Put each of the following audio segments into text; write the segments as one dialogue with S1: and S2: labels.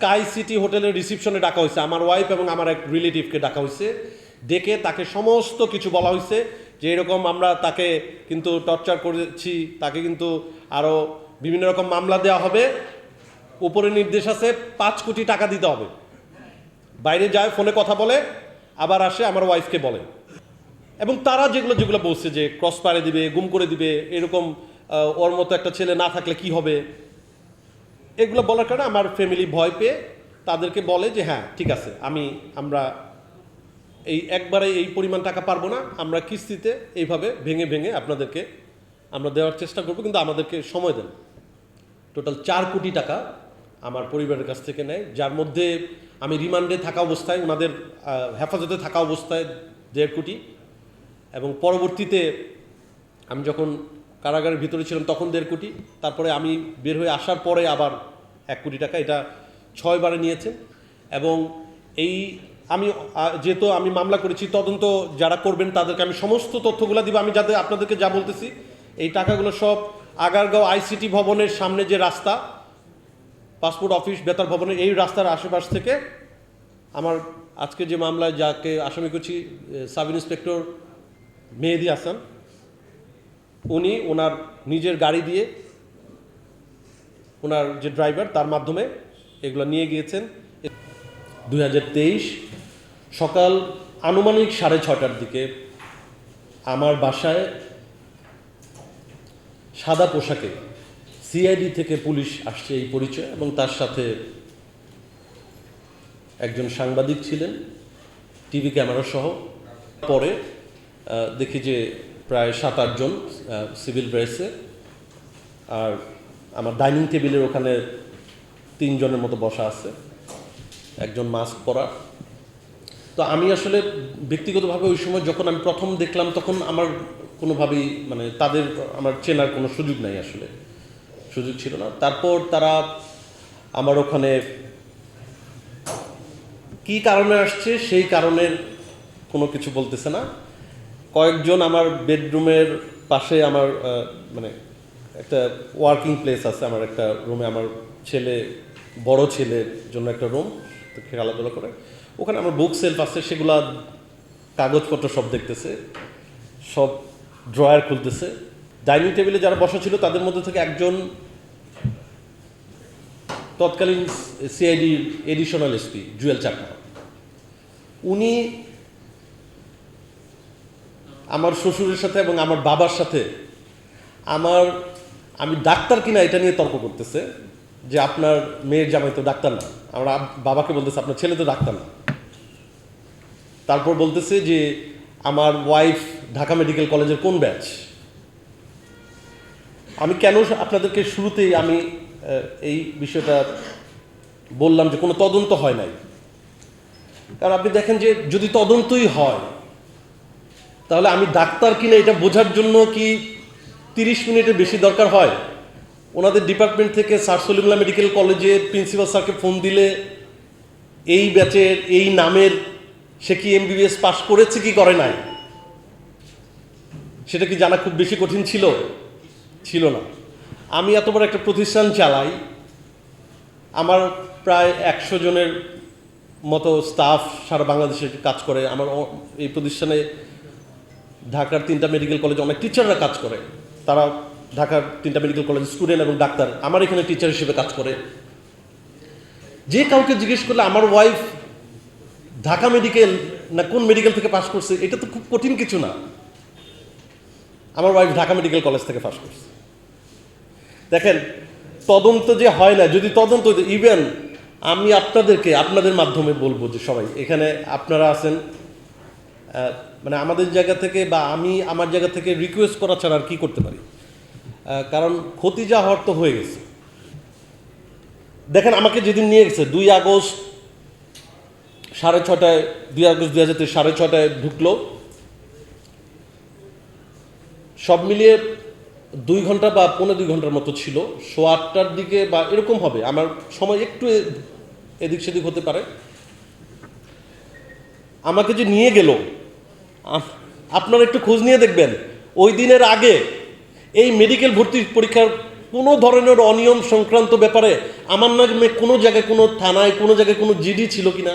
S1: Sky city হোটেলের রিসিপশনে ডাকা হয়েছে। আমার ওয়াইফ এবং আমার এক রিলেটিভকে ডাকা হয়েছে। ডেকে তাকে সমস্ত কিছু বলা হয়েছে যে এরকম আমরা তাকে কিন্তু টর্চার করেছি, তাকে কিন্তু আরও বিভিন্ন রকম মামলা দেওয়া হবে। উপরে নির্দেশ আছে, পাঁচ কোটি টাকা দিতে হবে। বাইরে যায়, ফোনে কথা বলে, আবার আসে, আমার ওয়াইফকে বলে। এবং তারা যেগুলো যেগুলো বলছে যে ক্রস পারে দিবে, গুম করে দিবে, এরকম ওর মতো একটা ছেলে না থাকলে কি হবে? এগুলো বলার কারণে আমার ফ্যামিলি ভয় পেয়ে তাদেরকে বলে যে হ্যাঁ ঠিক আছে, আমি, আমরা এই, একবারে এই পরিমাণ টাকা পারব না, আমরা কিস্তিতে এইভাবে ভেঙে ভেঙে আপনাদেরকে, আমরা দেওয়ার চেষ্টা করব, কিন্তু আমাদেরকে সময় দেন। টোটাল চার কোটি টাকা আমার পরিবারের কাছ থেকে নেয়, যার মধ্যে আমি রিমান্ডে থাকা অবস্থায়, ওনাদের হেফাজতে থাকা অবস্থায় দেড় কোটি, এবং পরবর্তীতে আমি যখন কারাগারের ভিতরে ছিলাম তখন দেড় কোটি। তারপরে আমি বের হয়ে আসার পরে আবার এক কোটি টাকা। এটা ছয়বারে নিয়েছেন এবং এই আমি যেহেতু আমি মামলা করেছি, তদন্ত যারা করবেন তাদেরকে আমি সমস্ত তথ্যগুলো দিব। আমি যাতে আপনাদেরকে যা বলতেছি, এই টাকাগুলো সব আগারগাঁও আইসিটি ভবনের সামনে যে রাস্তা, পাসপোর্ট অফিস, বেতার ভবনের এই রাস্তার আশেপাশ থেকে আমার আজকে যে মামলায় যাকে আসামি করছি সাব ইন্সপেক্টর মেহেদি হাসান উনি ওনার নিজের গাড়ি দিয়ে ওনার যে ড্রাইভার তার মাধ্যমে এগুলো নিয়ে গিয়েছেন। দু হাজার তেইশ সকাল আনুমানিক সাড়ে ছটার দিকে আমার বাসায় সাদা পোশাকে সিআইডি থেকে পুলিশ আসছে এই পরিচয় এবং তার সাথে একজন সাংবাদিক ছিলেন, টিভি ক্যামেরা সহ। পরে দেখি যে প্রায় সাত আটজন সিভিল ড্রেসে আর আমার ডাইনিং টেবিলের ওখানে তিনজনের মতো বসা আছে। একজন মাস্ক পরা। তো আমি আসলে ব্যক্তিগতভাবে ওই সময় যখন আমি প্রথম দেখলাম, তখন আমার কোনোভাবেই মানে তাদের, আমার চেনার কোনো সুযোগ নাই আসলে। সুযোগ ছিল না। তারপর তারা আমার ওখানে কি কারণে আসছে, সেই কারণের কোনো কিছু বলতেছে না। কয়েকজন আমার বেডরুমের পাশে আমার মানে একটা ওয়ার্কিং প্লেস আছে, আমার একটা রুমে আমার ছেলে, বড় ছেলের জন্য একটা রুম খেলাধুলা করে। ওখানে আমার বুক সেলফ আছে, সেগুলা কাগজপত্র সব দেখতেছে, সব ড্রয়ার খুলতেছে। ডাইনিং টেবিলে যারা বসা ছিল, তাদের মধ্যে থেকে একজন তৎকালীন CID additional SP Jewel Chakma উনি আমার শ্বশুরের সাথে এবং আমার বাবার সাথে আমার, আমি ডাক্তার কিনা এটা নিয়ে তর্ক করতেছে যে আপনার মেয়ের জামাই তো ডাক্তার না। আমরা বাবাকে বলতেছে, আপনার ছেলে তো ডাক্তার না। তারপর বলতেছে যে, আমার ওয়াইফ ঢাকা মেডিকেল কলেজের কোন ব্যাচ আমি কেন আপনাদেরকে শুরুতেই আমি এই বিষয়টা বললাম যে কোনো তদন্ত হয় নাই। কারণ আপনি দেখেন যে যদি তদন্তই হয় তাহলে আমি ডাক্তার কিনা এটা বোঝার জন্য কি তিরিশ মিনিটের বেশি দরকার হয়? ওনাদের ডিপার্টমেন্ট থেকে স্যার সলিমুল্লাহ মেডিকেল কলেজের প্রিন্সিপাল স্যারকে ফোন দিলে, এই ব্যাচের এই নামের, সে কি এমবিবিএস পাশ করেছে কি করে নাই? সেটা কি জানা খুব বেশি কঠিন ছিল? ছিল না। আমি এত বড় একটা প্রতিষ্ঠান চালাই, আমার প্রায় একশো জনের মতো স্টাফ সারা বাংলাদেশে কাজ করে। আমার এই প্রতিষ্ঠানে ঢাকার তিনটা মেডিকেল কলেজে অনেক টিচাররা কাজ করে। তারা ঢাকার তিনটা মেডিকেল কলেজ স্টুডেন্ট এবং ডাক্তার, আমার এখানে টিচার হিসেবে কাজ করে। যে কাউকে জিজ্ঞেস করলে, আমার ওয়াইফ ঢাকা মেডিকেল না কোন মেডিকেল থেকে পাশ করছে? এটা তো খুব কঠিন কিছু না। আমার ওয়াইফ ঢাকা মেডিকেল কলেজ থেকে পাশ করছে। দেখেন, তদন্ত যে হয় না, যদি তদন্ত ইভেন আমি আপনাদেরকে, আপনাদের মাধ্যমে বলব যে সবাই, এখানে আপনারা আছেন মানে আমাদের জায়গা থেকে বা আমি আমার জায়গা থেকে রিকোয়েস্ট করা ছাড়া আর কি করতে পারি? কারণ ক্ষতি যা হওয়ার তো হয়ে গেছে। দেখেন, আমাকে যেদিন নিয়ে গেছে, দুই আগস্ট সাড়ে ছটায়, দুই আগস্ট দুই হাজার সাড়ে ছটায় ঢুকলো। সব মিলিয়ে দুই ঘণ্টা বা পৌনে দুই ঘণ্টার মতো ছিল। শো আটটার দিকে বা এরকম হবে। আমার সময় একটু এদিক সেদিক হতে পারে। আমাকে যে নিয়ে গেল আপনারা একটু খোঁজ নিয়ে দেখবেন। ওই দিনের আগে এই মেডিকেল ভর্তি পরীক্ষার কোনো ধরনের অনিয়ম সংক্রান্ত ব্যাপারে আমার নামে কোনো জায়গায় কোনো থানায়, কোনো জায়গায় কোনো জিডি ছিল কি না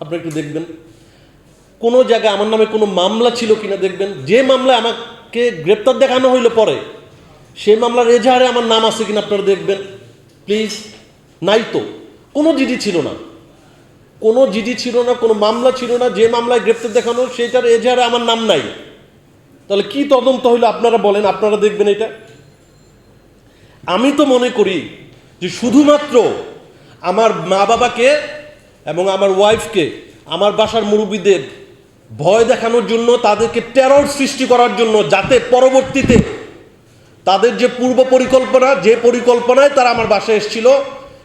S1: আপনি একটু দেখবেন। কোনো জায়গায় আমার নামে কোনো মামলা ছিল কি না দেখবেন। যে মামলায় আমাকে গ্রেপ্তার দেখানো হইল পরে, সেই মামলার এজাহারে আমার নাম আছে কিনা আপনারা দেখবেন। প্লিজ, নাই তো। কোনো জিডি ছিল না। কোনো জিডি ছিল না, কোনো মামলা ছিল না, যে মামলায় গ্রেপ্তার দেখানো সেটার এজাহারে আমার নাম নাই। তাহলে কি তদন্ত হইল আপনারা বলেন, আপনারা দেখবেন এটা? আমি তো মনে করি যে শুধুমাত্র আমার মা বাবাকে এবং আমার ওয়াইফকে, আমার বাসার মুরব্বীদের ভয় দেখানোর জন্য, তাদেরকে টেরর সৃষ্টি করার জন্য, যাতে পরবর্তীতে তাদের যে পূর্ব পরিকল্পনা, যে পরিকল্পনায় তারা আমার বাসায় এসেছিল,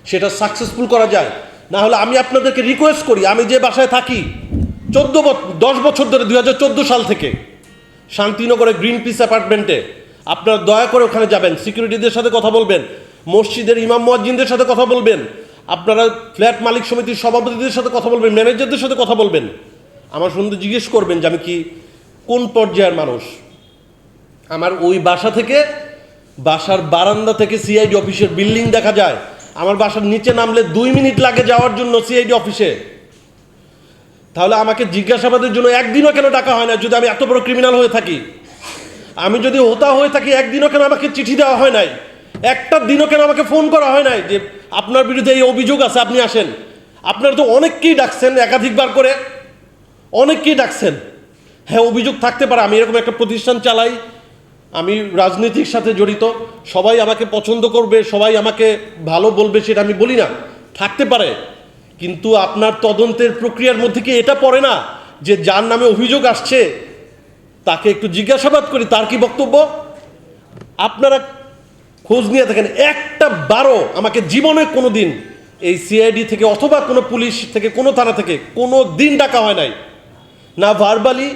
S1: সেটা সাকসেসফুল করা যায়। না হলে আমি আপনাদেরকে রিকোয়েস্ট করি, আমি যে বাসায় থাকি, চোদ্দ দশ বছর ধরে দু হাজার চোদ্দ সাল থেকে, শান্তিনগরে গ্রিন পিস অ্যাপার্টমেন্টে আপনারা দয়া করে ওখানে যাবেন সিকিউরিটিদের সাথে কথা বলবেন, মসজিদের ইমাম মুয়াজ্জিনদের সাথে কথা বলবেন, আপনারা ফ্ল্যাট মালিক সমিতির সভাপতিদের সাথে কথা বলবেন ম্যানেজারদের সাথে কথা বলবেন। আমার সন্ধে জিজ্ঞেস করবেন যে আমি কি, কোন পর্যায়ের মানুষ? আমার ওই বাসা থেকে, বাসার বারান্দা থেকে সিআইডি অফিসের বিল্ডিং দেখা যায় আমার বাসার নিচে নামলে দুই মিনিট লাগে যাওয়ার জন্য সিআইডি অফিসে। তাহলে আমাকে জিজ্ঞাসাবাদের জন্য একদিনও কেন ডাকা হয় না যদি আমি এত বড় ক্রিমিনাল হয়ে থাকি? আমি যদি হোতা হয়ে থাকি, একদিনও কেন আমাকে চিঠি দেওয়া হয় নাই? একটা দিনও কেন আমাকে ফোন করা হয় নাই যে আপনার বিরুদ্ধে এই অভিযোগ আছে, আপনি আসেন। আপনারা তো অনেককেই ডাকছেন, একাধিকবার করে। অনেককেই ডাকছেন। হ্যাঁ অভিযোগ থাকতে পারে, আমি এরকম একটা প্রতিষ্ঠান চালাই। আমি রাজনীতির সাথে জড়িত, সবাই আমাকে পছন্দ করবে, সবাই আমাকে ভালো বলবে সেটা আমি বলি না, থাকতে পারে। কিন্তু আপনার তদন্তের প্রক্রিয়ার মধ্যে কি এটা পড়ে না যে যার নামে অভিযোগ আসছে, তাকে একটু জিজ্ঞাসাবাদ করি, তার কি বক্তব্য? আপনারা খোঁজ নিয়ে থাকেন একটা বারো আমাকে জীবনে কোনো দিন এই সিআইডি থেকে অথবা কোনো পুলিশ থেকে, কোনো থানা থেকে কোনো দিন ডাকা হয় নাই। না ভার্বালি,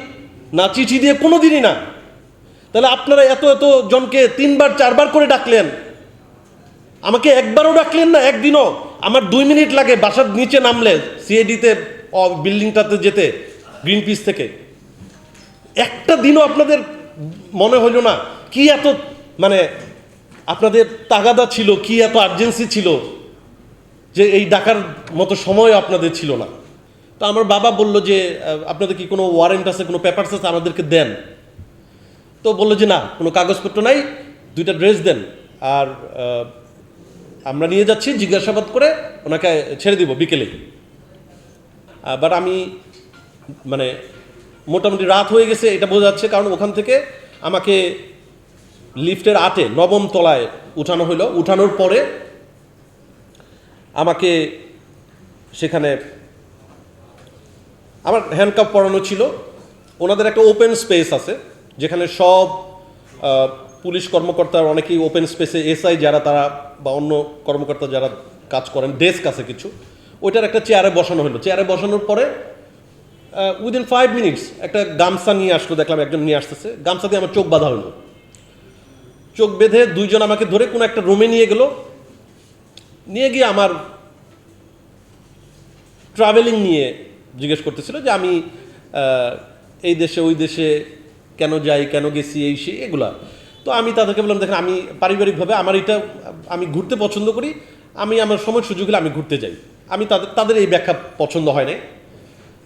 S1: না চিঠি দিয়ে কোনো দিনই না। তাহলে আপনারা এত এত জনকে তিনবার, চারবার করে ডাকলেন। আমাকে একবারও ডাকলেন না, একদিনও। আমার দুই মিনিট লাগে বাসার নিচে নামলে সিআইডিতে বিল্ডিংটাতে যেতে গ্রিন পিস থেকে। একটা দিনও আপনাদের মনে হইল না, কি এত মানে আপনাদের তাগাদা ছিল, কি এত আর্জেন্সি ছিল, যে এই ডাকার মতো সময় আপনাদের ছিল না। তো আমার বাবা বলল যে আপনাদের কি কোনো ওয়ারেন্ট আছে, কোনো পেপারস আছে, আমাদেরকে দেন। তো বলল যে না, কোনো কাগজপত্র নাই, দুইটা ড্রেস দেন। আর আমরা নিয়ে যাচ্ছি, জিজ্ঞাসাবাদ করে ওনাকে ছেড়ে দিব বিকেলে। বাট আমি মানে মোটামুটি রাত হয়ে গেছে, এটা বোঝা যাচ্ছে, কারণ ওখান থেকে আমাকে লিফটের আটে, নবম তলায় উঠানো হলো উঠানোর পরে আমাকে সেখানে আমার হ্যান্ডকাপ পরানো ছিল। ওনাদের একটা ওপেন স্পেস আছে। যেখানে সব পুলিশ কর্মকর্তার অনেকেই ওপেন স্পেসে এসআই যারা তারা বা অন্য কর্মকর্তা যারা কাজ করেন ডেস্ক আছে কিছু, ওইটার একটা চেয়ারে বসানো হলো। চেয়ারে বসানোর পরে উইদিন ফাইভ মিনিটস একটা গামছা নিয়ে আসলো, দেখলাম একজন নিয়ে আসতেছে, গামছা দিয়ে আমার চোখ বাঁধা হলো। চোখ বেঁধে দুইজন আমাকে ধরে কোনো একটা রুমে নিয়ে গেল। নিয়ে গিয়ে আমার ট্রাভেলিং নিয়ে জিজ্ঞেস করতেছিল যে আমি এই দেশে, ওই দেশে কেন যাই, কেন গেছি, এই সেই এগুলা। তো আমি তাদেরকে বললাম, দেখেন, আমি পারিবারিকভাবে আমার এটা, আমি ঘুরতে পছন্দ করি। আমি আমার সময় সুযোগ হলে আমি ঘুরতে যাই। আমি তাদের তাদের এই ব্যাখ্যা পছন্দ হয় নাই।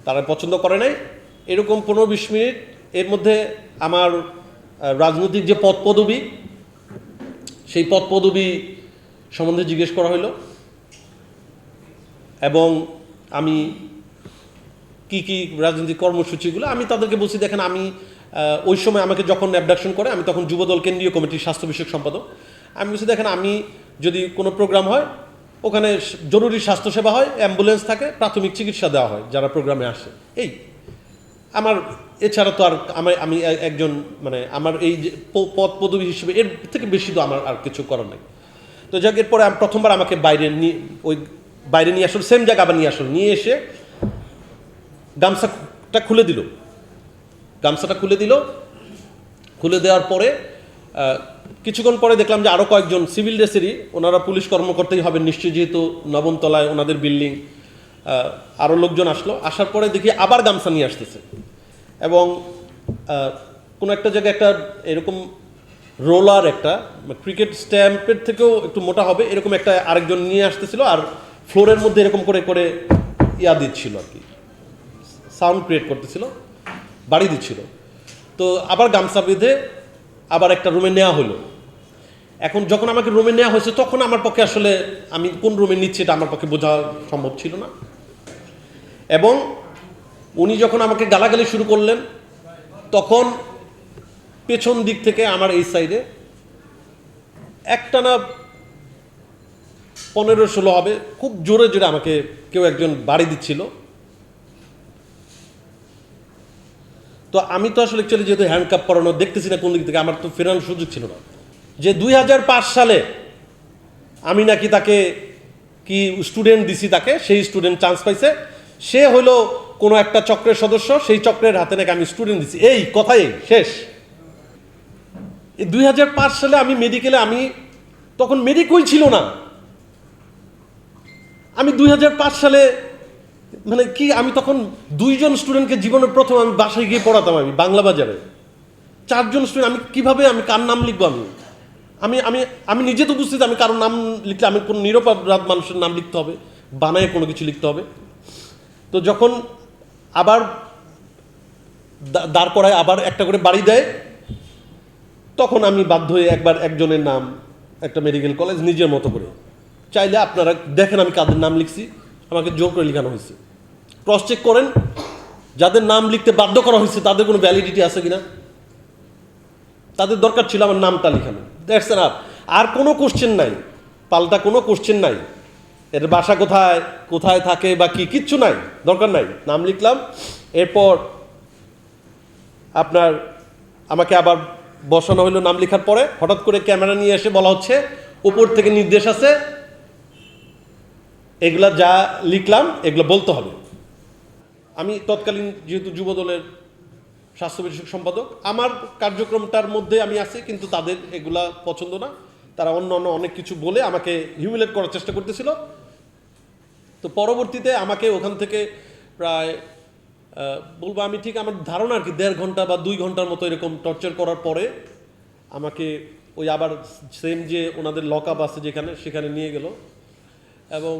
S1: তারা পছন্দ করে নাই। এরকম পনেরো বিশ মিনিট এর মধ্যে আমার রাজনৈতিক যে পদ পদবী, সেই পদ পদবী সম্বন্ধে জিজ্ঞেস করা হলো এবং আমি কি কি রাজনৈতিক কর্মসূচিগুলো, আমি তাদেরকে বলছি, দেখেন, আমি ওই সময় আমাকে যখন অ্যাবডাকশন করে, আমি তখন যুবদল কেন্দ্রীয় কমিটির স্বাস্থ্য বিষয়ক সম্পাদক। আমি বলছি, দেখেন, আমি যদি কোনো প্রোগ্রাম হয়, ওখানে জরুরি স্বাস্থ্যসেবা হয় অ্যাম্বুলেন্স থাকে, প্রাথমিক চিকিৎসা দেওয়া হয়, যারা প্রোগ্রামে আসে। এই, আমার, এছাড়া তো আর আমার, আমি একজন মানে আমার এই যে পদ পদবী হিসেবে এর থেকে বেশি তো আমার আর কিছু করার নেই। তো যাক, এরপরে প্রথমবার আমাকে বাইরে নিয়ে ওই বাইরে নিয়ে আসলো সেম জায়গা আবার নিয়ে আসলো। নিয়ে এসে গামছাটা খুলে দিল। গামছাটা খুলে দিল। খুলে দেওয়ার পরে কিছুক্ষণ পরে দেখলাম যে আরও কয়েকজন সিভিল ড্রেসেরই ওনারা পুলিশ কর্মকর্তাই হবেন নিশ্চয়ই যেহেতু নবম তলায় ওনাদের বিল্ডিং আরও লোকজন আসলো। আসার পরে দেখি আবার গামছা নিয়ে আসতেছে। এবং কোনো একটা জায়গায় একটা এরকম রোলার একটা, ক্রিকেট স্ট্যাম্পের থেকেও একটু মোটা হবে, এরকম একটা আরেকজন নিয়ে আসতেছিল আর ফ্লোরের মধ্যে এরকম করে করে ইয়া দিচ্ছিল আর কি। সাউন্ড ক্রিয়েট করতেছিল। বাড়ি দিচ্ছিল তো আবার গামছা বেঁধে আবার একটা রুমে নেওয়া হলো। এখন যখন আমাকে রুমে নেওয়া হয়েছে, তখন আমার পক্ষে আসলে আমি কোন রুমে নিচ্ছি এটা আমার পক্ষে বোঝা সম্ভব ছিল না। এবং উনি যখন আমাকে গালাগালি শুরু করলেন, তখন পেছন দিক থেকে আমার এই সাইডে একটানা পনেরো ষোলো হবে, খুব জোরে জোরে আমাকে কেউ একজন বাড়ি দিচ্ছিল। তো আমি তো আসলে অ্যাকচুয়ালি যেহেতু হ্যান্ডকাপ পরানো দেখতেছি না কোন দিক থেকে, আমার তো ফেরানোর সুযোগ ছিল না। যে দুই হাজার পাঁচ সালে আমি নাকি তাকে কি স্টুডেন্ট দিছি তাকে, সেই স্টুডেন্ট চান্স পাইছে। সে হলো কোনো একটা চক্রের সদস্য, সেই চক্রের হাতে নাকি আমি স্টুডেন্ট দিছি। এই, কথাই শেষ। দুই সালে আমি মেডিকেলে আমি তখন মেডিকই ছিল না। আমি দুই হাজার পাঁচ সালে মানে কি, আমি তখন দুইজন স্টুডেন্টকে জীবনের প্রথম আমি বাসায় গিয়ে পড়াতাম আমি, বাংলা বাজারে। চারজন স্টুডেন্ট আমি কীভাবে, আমি কার নাম লিখব আমি? আমি আমি আমি নিজে তো বুঝতেছি আমি কারোর নাম লিখলে আমি কোন নিরপরাধ মানুষের নাম লিখতে হবে, বানায় কোনো কিছু লিখতে হবে। তো যখন আবার দাঁড় করায় আবার একটা করে বাড়ি দেয়, তখন আমি বাধ্য হয়ে একবার একজনের নাম, একটা মেডিকেল কলেজ নিজের মতো করে। চাইলে আপনারা দেখেন আমি কাদের নাম লিখছি। আমাকে জোর করে লেখানো হয়েছে। ক্রস চেক করেন, যাদের নাম লিখতে বাধ্য করা হয়েছে, তাদের কোনো ভ্যালিডিটি আছে কিনা? তাদের দরকার ছিল আমার নামটা লেখানো। দ্যাটস এন আর কোনো কোশ্চেন নাই। পাল্টা কোনো কোশ্চেন নাই। এর বাসা কোথায় কোথায় থাকে বা কি, কিচ্ছু নাই। দরকার নাই। নাম লিখলাম, এরপর আপনার আমাকে আবার বসানো হলো নাম লেখার পরে। হঠাৎ করে ক্যামেরা নিয়ে এসে বলা হচ্ছে, উপর থেকে নির্দেশ আছে এগুলা যা লিখলাম, এগুলো বলতে হবে। আমি তৎকালীন যেহেতু যুব দলের স্বাস্থ্য বিষয়ক সম্পাদক, আমার কার্যক্রমটার মধ্যে আমি আছি, কিন্তু তাদের এগুলা পছন্দ না। তারা অন্য অন্য অনেক কিছু বলে আমাকে হিউমিলেট করার চেষ্টা করতেছিল। তো পরবর্তীতে আমাকে ওখান থেকে প্রায় বলব আমি ঠিক আমার ধারণা আর কি, দেড় ঘণ্টা বা দুই ঘণ্টার মতো এরকম টর্চার করার পরে আমাকে ওই আবার সেম যে ওনাদের লক আপ আছে যেখানে, সেখানে নিয়ে গেল। এবং